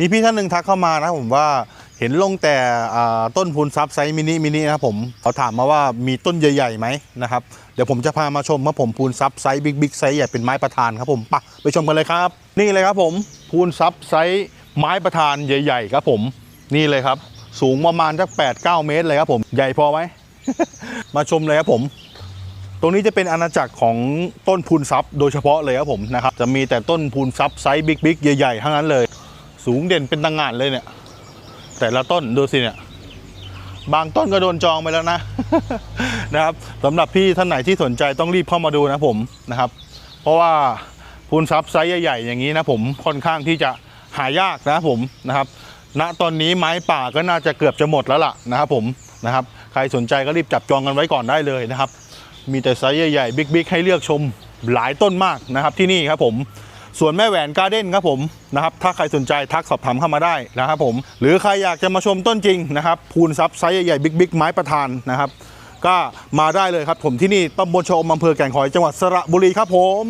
มีพี่ท่านหนึ่งทักเข้ามานะผมว่าเห็นลงแต่ต้นพูนซับไซส์มินิมินินะผมเขาถามมาว่ามีต้นใหญ่ๆไหมนะครับเดี๋ยวผมจะพามาชมว่าผมพูนซับไซส์บิ๊กบิ๊กไซส์ใหญ่เป็นไม้ประธานครับผมไปะไปชมกันเลยครับ นี่เลยครับผมพูนซับไซส์ไม้ประธานใหญ่ ๆ ครับผม นี่เลยครับ สูงประมาณสัก8 9 เมตรเลยครับผมใหญ่พอไหมมาชมเลยครับผมตรงนี้จะเป็นอาณาจักรของต้นพูนซับโดยเฉพาะเลยครับผมนะครับจะมีแต่ต้นพูนซับไซส์บิ๊กๆใหญ่ๆทั้งนั้นเลย สูงเด่นเป็นตังงานเลยเนี่ย แต่ละต้นดูสิเนี่ย บางต้นก็โดนจองไปแล้วนะ นะครับสำหรับพี่ท่านไหนที่สนใจต้องรีบเข้ามาดูนะผมนะครับ เพราะว่าพูนซับไซส์ใหญ่ๆอย่างนี้นะผมค่อนข้างที่จะหายากนะผมนะครับณตอนนี้ไม้ป่าก็น่าจะเกือบจะหมดแล้วล่ะนะครับผมนะครับ ใครสนใจก็รีบจับจองกันไว้ก่อนได้เลยนะครับ มีแต่ไซส์ใหญ่ๆบิ๊กๆให้เลือกชมหลายต้นมากนะครับที่นี่ครับผม ส่วนแม่แหวนการ์เด้นครับผมนะครับถ้าใครสนใจทักสอบถามเข้ามาได้นะครับผมหรือใครอยากจะมาชมต้นจริงนะครับพูนซับไซส์ใหญ่ๆบิ๊กๆไม้ประธานนะครับก็มาได้เลยครับผมที่นี่ตำบลชอมอำเภอแก่งคอยจังหวัดสระบุรีครับผม